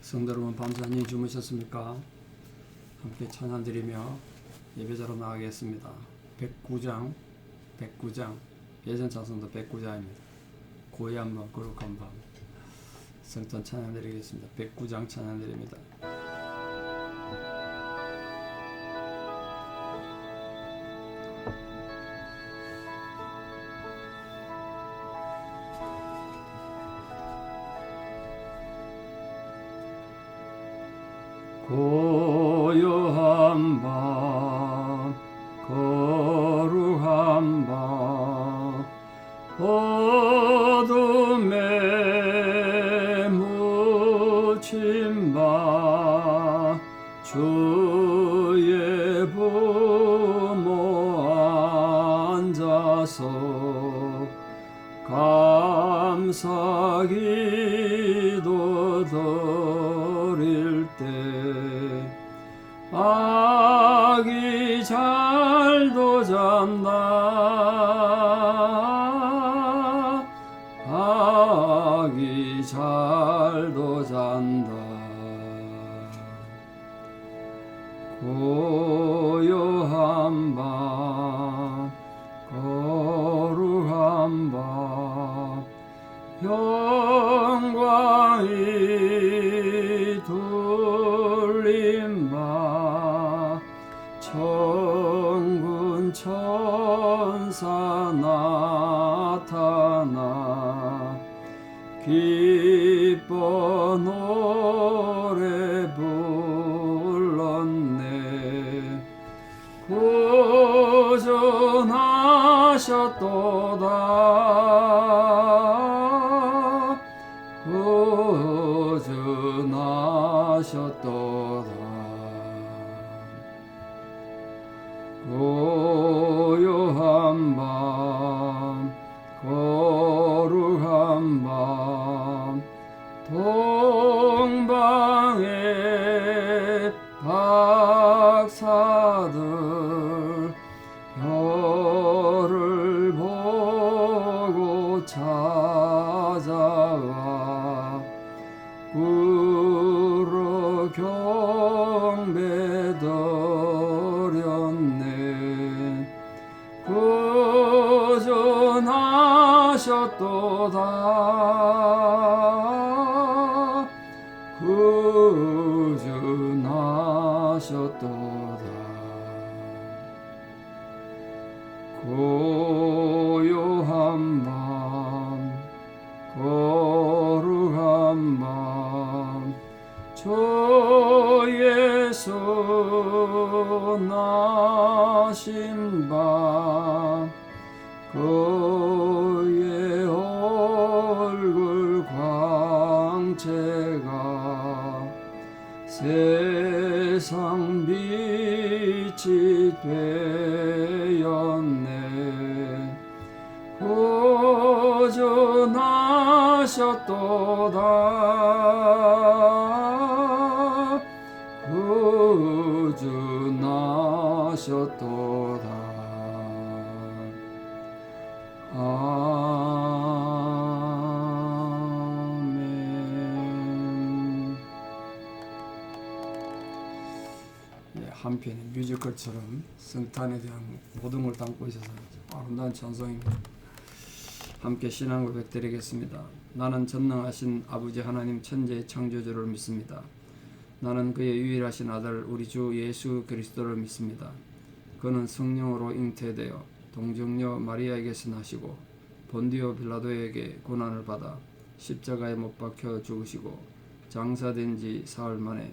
성도 여러분 밤새 안녕히 주무셨습니까? 함께 찬양 드리며 예배자로 나가겠습니다. 109장 109장 예전 찬송도 109장입니다. 고요한 밤 거룩한 밤 성전 찬양 드리겠습니다. 109장 찬양 드립니다. 아기 잘도 잔다. 고요한 밤 거룩한 밤 영광이 둘린 밤 천군 천사 나타나 기뻐 노래 불렀네. 구전하셨도다 찾아와 구로 경배 드렸네. 구전하셨도다 한편의 뮤지컬처럼 성탄에 대한 모든 걸 담고 있어서 아름다운 찬송입니다. 함께 신앙 고백 드리겠습니다. 나는 전능하신 아버지 하나님 천지의 창조주를 믿습니다. 나는 그의 유일하신 아들 우리 주 예수 그리스도를 믿습니다. 그는 성령으로 잉태되어 동정녀 마리아에게서 나시고 본디오 빌라도에게 고난을 받아 십자가에 못 박혀 죽으시고 장사된 지 사흘 만에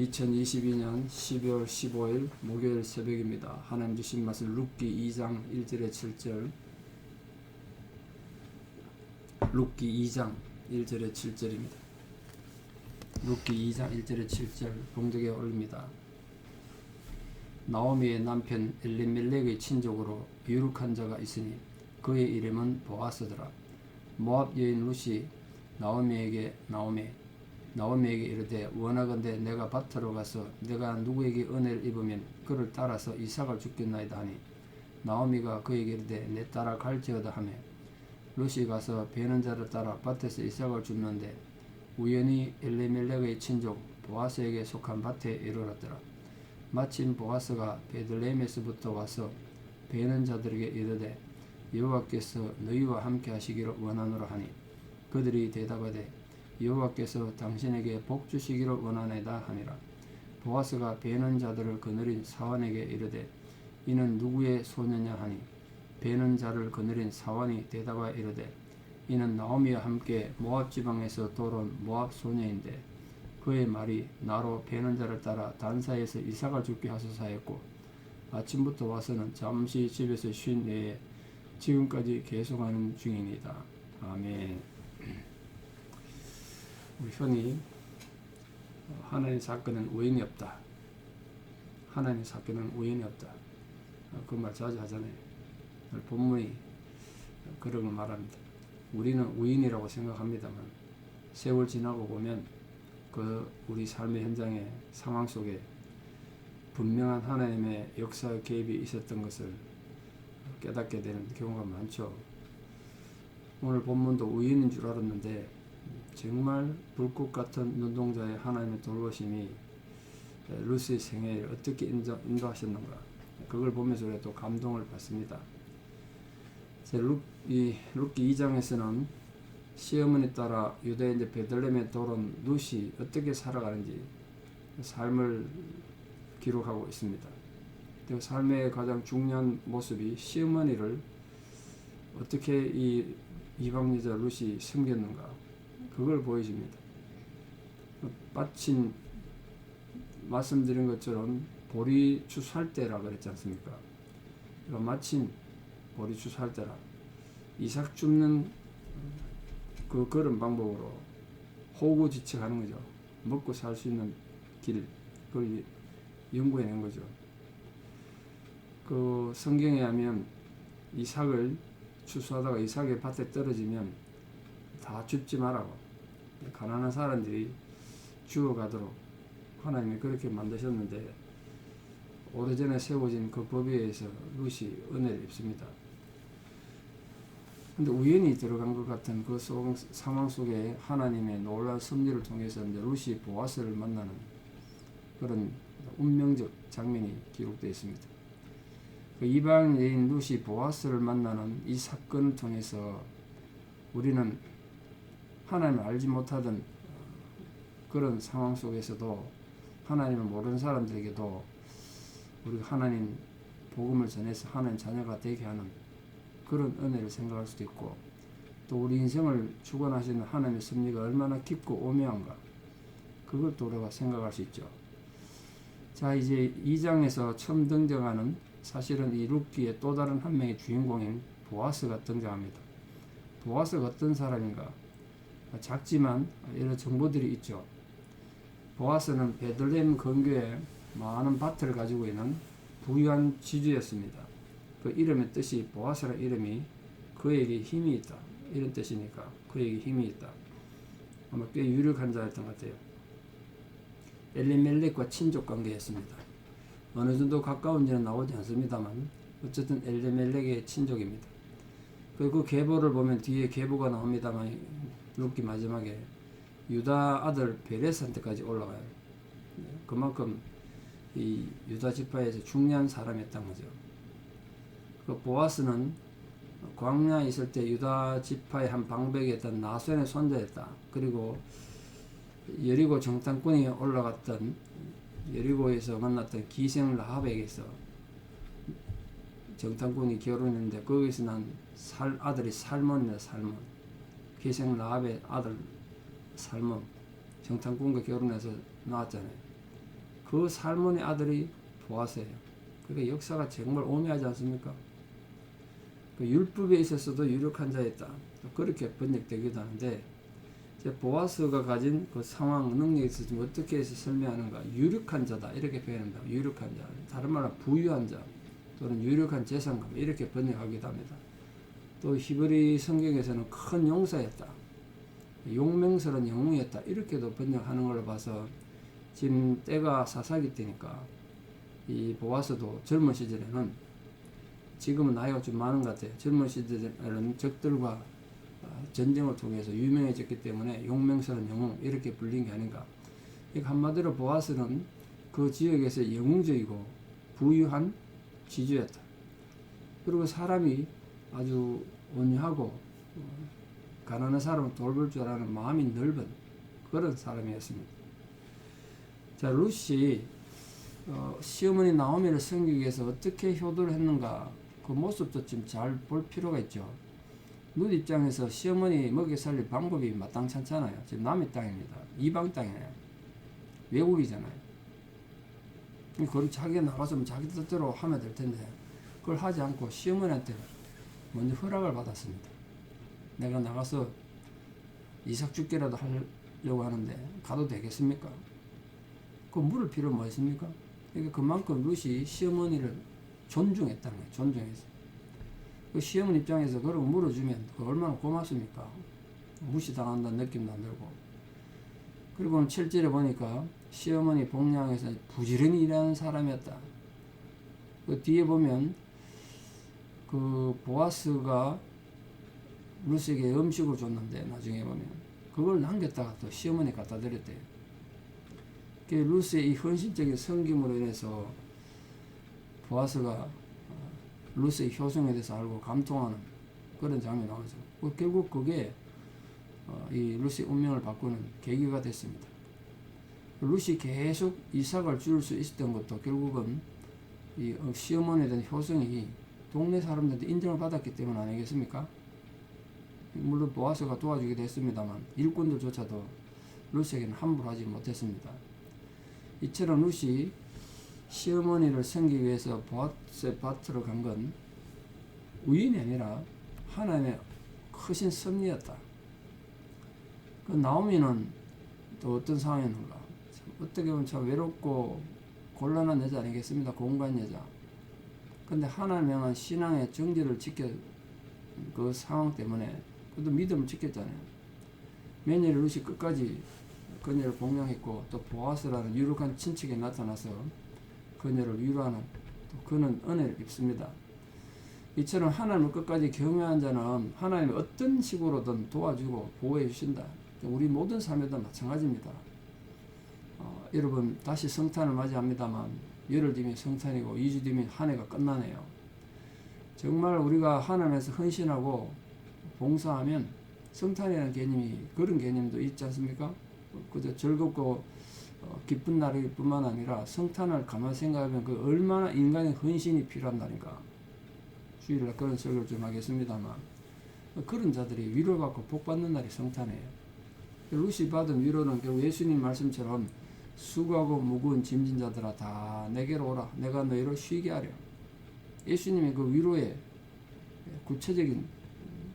2022년 12월 15일 목요일 새벽입니다. 하나님 주신 말씀 룻기 2장 1절에 7절 룻기 2장 1절에 7절입니다. 룻기 2장 1절에 7절 봉독에 올립니다. 나오미의 남편 엘리멜렉의 친족으로 유룩한 자가 있으니 그의 이름은 보아스더라. 모압 여인 룻이 나오미에게 나오미 나오미에게 이르되 원하건대 내가 밭으로 가서 내가 누구에게 은혜를 입으면 그를 따라서 이삭을 죽겠나이다 하니 나오미가 그에게 이르되 내 따라 갈지어다 하며 룻이 가서 베는 자를 따라 밭에서 이삭을 줍는데 우연히 엘리멜렉의 친족 보아스에게 속한 밭에 이르렀더라. 마침 보아스가 베들레헴에서부터 와서 베는 자들에게 이르되 여호와께서 너희와 함께 하시기를 원하노라 하니 그들이 대답하되 여호와께서 당신에게 복 주시기를 원하네다 하니라 보아스가 베는 자들을 거느린 사환에게 이르되 이는 누구의 소녀냐 하니 베는 자를 거느린 사환이 대답하여 이르되 이는 나오미와 함께 모압 지방에서 돌아온 모압 소녀인데 그의 말이 나로 베는 자를 따라 단사에서 이삭을 죽게 하소서 하였고 아침부터 와서는 잠시 집에서 쉰 외에 지금까지 계속하는 중입니다. 아멘. 우리 흔히 하나님 사건은 우연이 없다. 하나님 사건은 우연이 없다. 그 말 자주 하잖아요. 본문이 그런 걸 말합니다. 우리는 우연이라고 생각합니다만 세월 지나고 보면 그 우리 삶의 현장의 상황 속에 분명한 하나님의 역사 개입이 있었던 것을 깨닫게 되는 경우가 많죠. 오늘 본문도 우연인 줄 알았는데 정말 불꽃 같은 눈동자의 하나님의 돌보심이 루스의 생애를 어떻게 인도, 인도하셨는가 그걸 보면서 또 감동을 받습니다. 룩, 이 룩기 2장에서는 시어머니 따라 유대 이제 베들레헴에 돌아온 룻이 어떻게 살아가는지 삶을 기록하고 있습니다. 그 삶의 가장 중요한 모습이 시어머니를 어떻게 이 이방 여자 룻이 섬겼는가 그걸 보여줍니다. 마침 말씀드린 것처럼 보리 추수할 때라 그랬지 않습니까? 마침 보리 추수할 때라 이삭 줍는 그 그런 방법으로 호구지책하는 거죠. 먹고 살 수 있는 길 그걸 연구해낸 거죠. 그 성경에 하면 이삭을 추수하다가 이삭의 밭에 떨어지면 다 줍지 말라고 가난한 사람들이 주워가도록 하나님이 그렇게 만드셨는데 오래전에 세워진 그 법에 의해서 룻이 은혜를 입습니다. 근데 우연히 들어간 것 같은 그 속, 상황 속에 하나님의 놀라운 섭리를 통해서 이제 룻이 보아스를 만나는 그런 운명적 장면이 기록되어 있습니다. 그 이방 여인 룻이 보아스를 만나는 이 사건을 통해서 우리는 하나님을 알지 못하던 그런 상황 속에서도 하나님을 모르는 사람들에게도 우리가 하나님 복음을 전해서 하나님 자녀가 되게 하는 그런 은혜를 생각할 수도 있고 또 우리 인생을 주관하시는 하나님의 섭리가 얼마나 깊고 오묘한가 또 우리가 생각할 수 있죠. 자 이제 2장에서 처음 등장하는 사실은 이 룻기의 또 다른 한 명의 주인공인 보아스가 등장합니다. 보아스가 어떤 사람인가? 작지만 이런 정보들이 있죠. 보아스는 베들레헴 근교에 많은 밭을 가지고 있는 부유한 지주였습니다. 그 이름의 뜻이 보아스라 이름이 그에게 힘이 있다 이런 뜻이니까 그에게 힘이 있다. 아마 꽤 유력한 자였던 것 같아요. 엘리멜렉과 친족 관계였습니다. 어느 정도 가까운지는 나오지 않습니다만 어쨌든 엘리멜렉의 친족입니다. 그리고 계보를 보면 뒤에 계보가 나옵니다만 룻기 마지막에 유다 아들 베레스한테까지 올라가요. 그만큼 이 유다 지파에서 중요한 사람이었던 거죠. 그 보아스는 광야에 있을 때 유다 지파의 한 방백이었던 나손의 손자였다. 그리고 여리고 정탐꾼이 올라갔던 여리고에서 만났던 기생 라합에게서 정탐꾼이 결혼했는데 거기서 난 살 아들이 살몬이다 살몬 기생 라합의 아들 살몬 정탐꾼과 결혼해서 낳았잖아요. 그 살몬의 아들이 보아스예요. 그러니까 역사가 정말 오묘하지 않습니까? 그 율법에 있어서도 유력한 자였다. 그렇게 번역되기도 하는데 이제 보아스가 가진 그 상황 능력에 있어서 좀 어떻게 해서 설명하는가 유력한 자다 이렇게 표현한다 유력한 자 다른 말로 부유한 자 또는 유력한 재산가 이렇게 번역하기도 합니다 또 히브리 성경에서는 큰 용사였다 용맹스러운 영웅이었다 이렇게도 번역하는 걸로 봐서 지금 때가 사사기 때니까 이 보아스도 젊은 시절에는 지금은 나이가 좀 많은 것 같아요 젊은 시절에는 적들과 어, 전쟁을 통해서 유명해졌기 때문에 용맹스러운 영웅 이렇게 불린 게 아닌가. 이 한마디로 보아스는 그 지역에서 영웅적이고 부유한 지주였다. 그리고 사람이 아주 온유하고 어, 가난한 사람을 돌볼 줄 아는 마음이 넓은 그런 사람이었습니다. 자 루시 어, 시어머니 나오미를 섬기기 위해서 어떻게 효도를 했는가 그 모습도 좀 잘 볼 필요가 있죠. 룻 입장에서 시어머니 먹여 살릴 방법이 마땅찮잖아요. 지금 남의 땅입니다. 이방 땅이에요. 외국이잖아요. 그걸 자기가 나가서 뭐 자기 뜻대로 하면 될 텐데 그걸 하지 않고 시어머니한테 먼저 허락을 받았습니다. 내가 나가서 이삭 죽기라도 하려고 하는데 가도 되겠습니까? 그 물을 필요 뭐 있습니까? 그러니까 그만큼 룻이 시어머니를 존중했다는 거예요. 존중했어. 그 시어머니 입장에서 그러고 물어주면 그 얼마나 고맙습니까? 무시당한다는 느낌도 안 들고. 그리고 7절에 보니까 시어머니 복량에서 부지런히 일하는 사람이었다. 그 뒤에 보면 그 보아스가 루스에게 음식을 줬는데 나중에 보면 그걸 남겼다가 또 시어머니 갖다 드렸대요. 그 루스의 이 헌신적인 섬김으로 인해서 보아스가 루스의 효성에 대해서 알고 감통하는 그런 장면이 나오죠. 그 결국 그게 어, 이 루스의 운명을 바꾸는 계기가 됐습니다. 루시 계속 이삭을 줄수 있었던 것도 결국은 이 어, 시어머니에 대한 효성이 동네 사람들한테 인정을 받았기 때문 아니겠습니까? 물론 보아스가 도와주기도 했습니다만 일꾼들조차도 루시에게는 함부로 하지 못했습니다. 이처럼 루시 시어머니를 섬기기 위해서 보아스의 밭으로 간 건 우연이 아니라 하나님의 크신 섭리였다. 그 나오미는 또 어떤 상황이었는가? 어떻게 보면 참 외롭고 곤란한 여자 아니겠습니까? 공간 여자. 근데 향한 신앙의 정지를 지켜 그 상황 때문에 그도 믿음을 지켰잖아요. 매년 루시 끝까지 그녀를 공양했고 또 보아스라는 유력한 친척이 나타나서 그녀를 위로하는 또 그는 은혜를 입습니다. 이처럼 하나님을 끝까지 경외한 자는 하나님이 어떤 식으로든 도와주고 보호해 주신다. 우리 모든 삶에도 마찬가지입니다. 어, 여러분 다시 성탄을 맞이합니다만 열흘 뒤면 성탄이고 2주 뒤면 한 해가 끝나네요. 정말 우리가 하나님에서 헌신하고 봉사하면 성탄이라는 개념이 그런 개념도 있지 않습니까? 그저 즐겁고 어, 기쁜 날일 뿐만 아니라 성탄을 가만 생각하면 그 얼마나 인간의 헌신이 필요한 날인가. 주일날 그런 설교를 좀 하겠습니다만 그런 자들이 위로받고 복받는 날이 성탄이에요. 루시 받은 위로는 예수님 말씀처럼 수고하고 무거운 짐진 자들아 다 내게로 오라 내가 너희를 쉬게 하려 예수님의 그 위로에 구체적인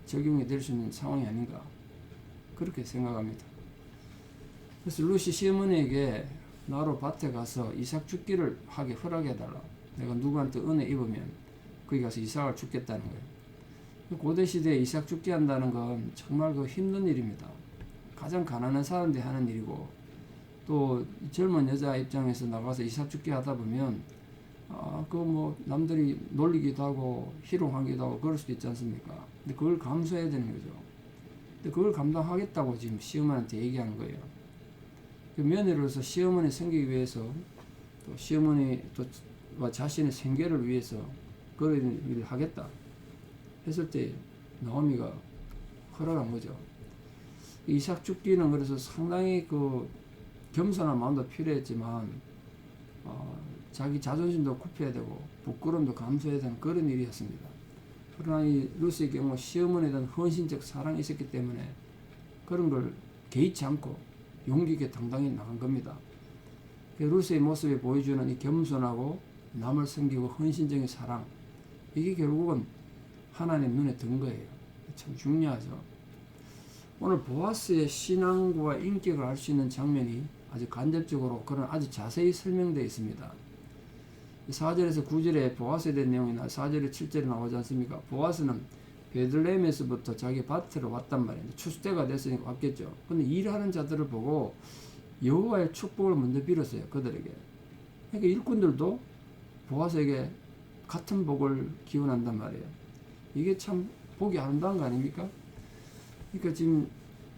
적용이 될 수 있는 상황이 아닌가 그렇게 생각합니다. 그래서 루시 시어머니에게 나로 밭에 가서 이삭 죽기를 하게 허락해 달라. 내가 누구한테 은혜 입으면 거기 가서 이삭을 죽겠다는 거예요. 고대 시대에 이삭 죽게 한다는 건 정말 그 힘든 일입니다. 가장 가난한 사람들이 하는 일이고 또 젊은 여자 입장에서 나가서 죽게 하다 보면 아 그 뭐 남들이 놀리기도 하고 희롱하기도 하고 그럴 수도 있지 않습니까? 근데 그걸 감수해야 되는 거죠. 근데 그걸 감당하겠다고 지금 시어머니한테 얘기하는 거예요. 그 며느리로서 시어머니 생기기 위해서 또 시어머니 또 자신의 생계를 위해서 그런 일을 하겠다 했을 때 나오미가 허락한 거죠. 이삭 죽기는 그래서 상당히 그 겸손한 마음도 필요했지만 어, 자기 자존심도 굽혀야 되고 부끄러움도 감수해야 되는 그런 일이었습니다. 그러나 이 루스의 경우 시어머니에 대한 헌신적 사랑이 있었기 때문에 그런 걸 개의치 않고 용기 있게 당당히 나간 겁니다. 그 루스의 모습이 보여주는 이 겸손하고 남을 섬기고 헌신적인 사랑 이게 결국은 하나님 눈에 든 거예요. 참 중요하죠. 오늘 보아스의 신앙과 인격을 알 수 있는 장면이 아주 간접적으로 그런 아주 자세히 설명되어 있습니다. 4절에서 9절에 보아스에 대한 내용이 나 4절에 7절에 나오지 않습니까? 보아스는 베들레헴에서부터 자기 밭으로 왔단 말이에요. 추수때가 됐으니까 왔겠죠. 근데 일하는 자들을 보고 여호와의 축복을 먼저 빌었어요. 그들에게. 그러니까 일꾼들도 보아스에게 같은 복을 기원한단 말이에요. 이게 참 복이 아름다운 거 아닙니까? 그러니까 지금 이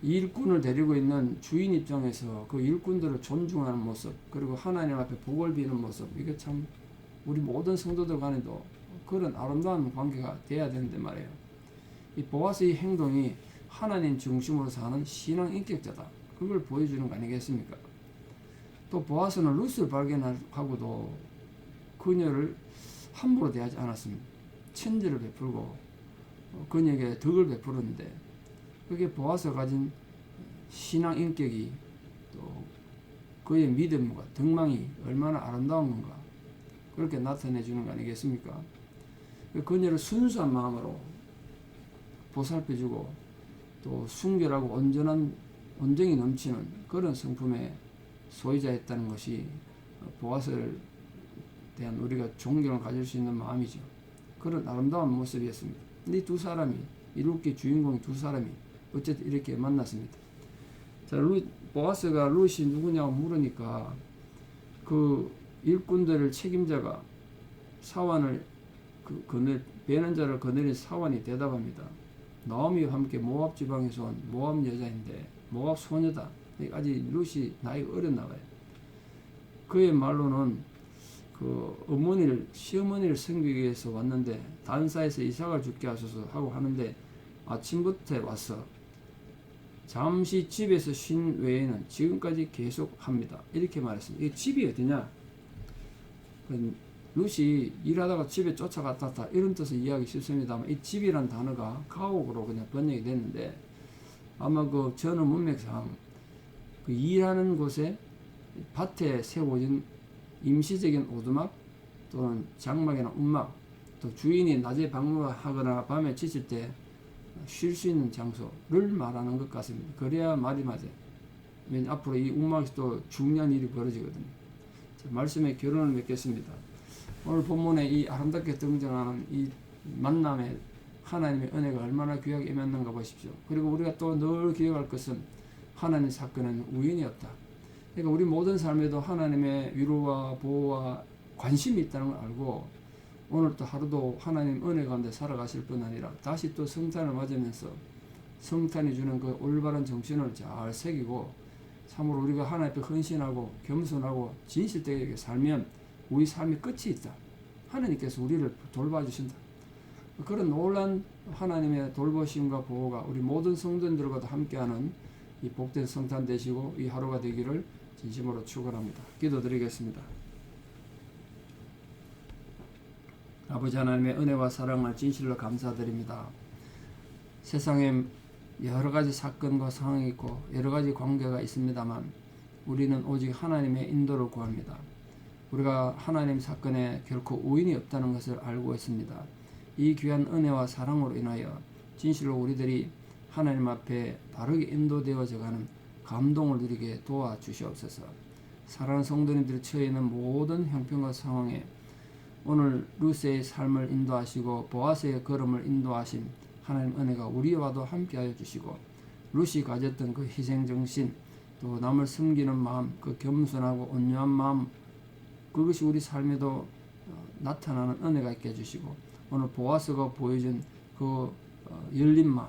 일꾼을 데리고 있는 주인 입장에서 그 일꾼들을 존중하는 모습 그리고 하나님 앞에 복을 비는 모습 이게 참 우리 모든 성도들 간에도 그런 아름다운 관계가 돼야 되는데 말이에요. 이 보아스의 행동이 하나님 중심으로 사는 신앙 인격자다. 그걸 보여주는 거 아니겠습니까? 또 보아스는 루스를 발견하고도 그녀를 함부로 대하지 않았습니다. 천지를 베풀고 어, 그녀에게 덕을 베풀었는데 그게 보아서 가진 신앙 인격이 또 그의 믿음과 덕망이 얼마나 아름다운 건가 그렇게 나타내 주는 거 아니겠습니까? 그 그녀를 순수한 마음으로 보살펴주고 또 순결하고 온전한 온정이 넘치는 그런 성품의 소유자였다는 것이 보아스를 대한 우리가 존경을 가질 수 있는 마음이죠. 그런 아름다운 모습이었습니다. 이 두 사람이 이룩기 주인공이 두 사람이 어쨌든 이렇게 만났습니다. 자, 루, 보아스가 루시 누구냐고 물으니까 그 일꾼들을 책임자가 사환을 그 거늘 배는 자를 거느린 사환이 대답합니다. 나오미와 함께 모압 지방에서 온 모압 여자인데 모압 소녀다. 아직 루시 나이가 어렸나 봐요. 그의 말로는 그 어머니를 시어머니를 섬기기 위해서 왔는데 단사에서 이삭을 죽게 하소서 하고 하는데 아침부터 와서 잠시 집에서 쉰 외에는 지금까지 계속 합니다. 이렇게 말했습니다. 이 집이 어디냐? 그 루시 일하다가 집에 쫓아갔다 이런 뜻을 이해하기 쉽습니다만 이 집이란 단어가 가옥으로 그냥 번역이 됐는데 아마 그 전후 문맥상 그 일하는 곳에 밭에 세워진 임시적인 오두막 또는 장막이나 움막 또 주인이 낮에 방문하거나 밤에 지칠 때 쉴 수 있는 장소를 말하는 것 같습니다. 그래야 말이 맞아요. 왜냐 앞으로 이 움막에서 또 중요한 일이 벌어지거든요. 자, 말씀에 결론을 맺겠습니다. 오늘 본문에 이 아름답게 등장하는 이 만남에 하나님의 은혜가 얼마나 귀하게 임했는가 보십시오. 그리고 우리가 또 늘 기억할 것은 하나님 사건은 우연이었다. 그러니까 우리 모든 삶에도 하나님의 위로와 보호와 관심이 있다는 걸 알고 오늘 또 하루도 하나님 은혜 가운데 살아가실 뿐 아니라 다시 또 성탄을 맞으면서 성탄이 주는 그 올바른 정신을 잘 새기고 참으로 우리가 하나님 앞에 헌신하고 겸손하고 진실되게 살면 우리 삶의 끝이 있다. 하나님께서 우리를 돌봐주신다. 그런 놀란 하나님의 돌보심과 보호가 우리 모든 성도들과도 함께하는 이 복된 성탄 되시고 이 하루가 되기를 진심으로 축원합니다. 기도드리겠습니다. 아버지 하나님의 은혜와 사랑을 진실로 감사드립니다. 세상에 여러 가지 사건과 상황이 있고 여러 가지 관계가 있습니다만 우리는 오직 하나님의 인도를 구합니다. 우리가 하나님 사건에 결코 우인이 없다는 것을 알고 있습니다. 이 귀한 은혜와 사랑으로 인하여 진실로 우리들이 하나님 앞에 바르게 인도되어져 가는 감동을 누리게 도와주시옵소서. 사랑하는 성도님들이 처해 있는 모든 형편과 상황에 오늘 루스의 삶을 인도하시고 보아스의 걸음을 인도하신 하나님 은혜가 우리와도 함께하여 주시고 루시 가졌던 그 희생 정신 또 남을 섬기는 마음 그 겸손하고 온유한 마음 그것이 우리 삶에도 어, 나타나는 은혜가 있게 해주시고 오늘 보아스가 보여준 그 어, 열린 마음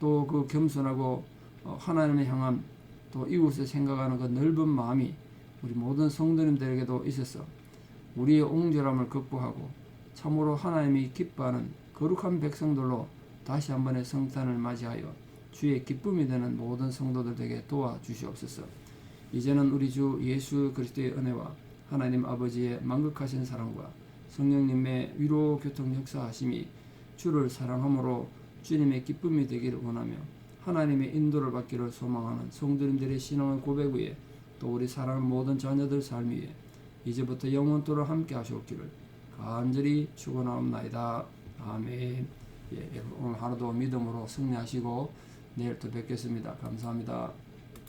또 그 겸손하고 어, 하나님을 향한 또 이웃을 생각하는 그 넓은 마음이 우리 모든 성도님들에게도 있어서 우리의 옹졸함을 극복하고 참으로 하나님이 기뻐하는 거룩한 백성들로 다시 한 번의 성탄을 맞이하여 주의 기쁨이 되는 모든 성도들에게 도와주시옵소서. 이제는 우리 주 예수 그리스도의 은혜와 하나님 아버지의 만극하신 사랑과 성령님의 위로 교통 역사하심이 주를 사랑함으로 주님의 기쁨이 되기를 원하며 하나님의 인도를 받기를 소망하는 성도님들의 신앙의 고백 위에 또 우리 사랑하는 모든 자녀들 삶 위에 이제부터 영원토록 함께 하시옵기를 간절히 축원하옵나이다. 아멘. 예, 오늘 하루도 믿음으로 승리하시고 내일 또 뵙겠습니다. 감사합니다.